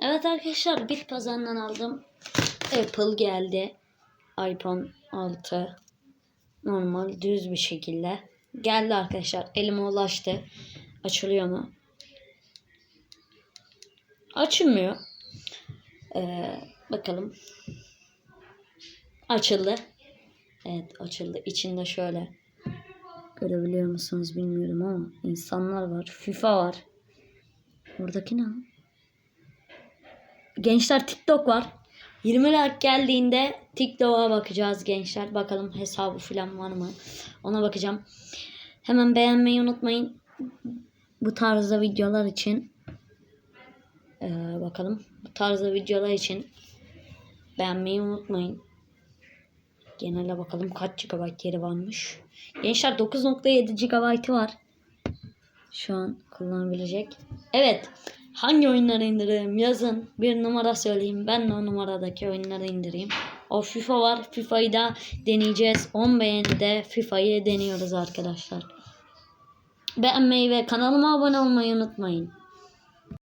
Evet arkadaşlar bit pazarından aldım. Apple geldi. iPhone 6 normal düz bir şekilde geldi arkadaşlar. Elime ulaştı. Açılıyor mu? Açılmıyor. Ee, bakalım. Açıldı. Evet açıldı. İçinde şöyle görebiliyor musunuz bilmiyorum ama insanlar var. FIFA var. Buradaki ne? Gençler TikTok var. 20 like geldiğinde TikTok'a bakacağız gençler. Bakalım hesabı falan var mı? Ona bakacağım. Hemen beğenmeyi unutmayın. Bu tarzda videolar için. Ee, bakalım. Bu tarzda videolar için beğenmeyi unutmayın. Genele bakalım kaç GB yeri varmış. Gençler 9.7 GB var. Şu an kullanabilecek. Evet. Hangi oyunları indireyim yazın. Bir numara söyleyeyim. Ben de o numaradaki oyunları indireyim. O FIFA var. FIFA'yı da deneyeceğiz. 10 beğenide FIFA'yı deniyoruz arkadaşlar. Beğenmeyi ve kanalıma abone olmayı unutmayın.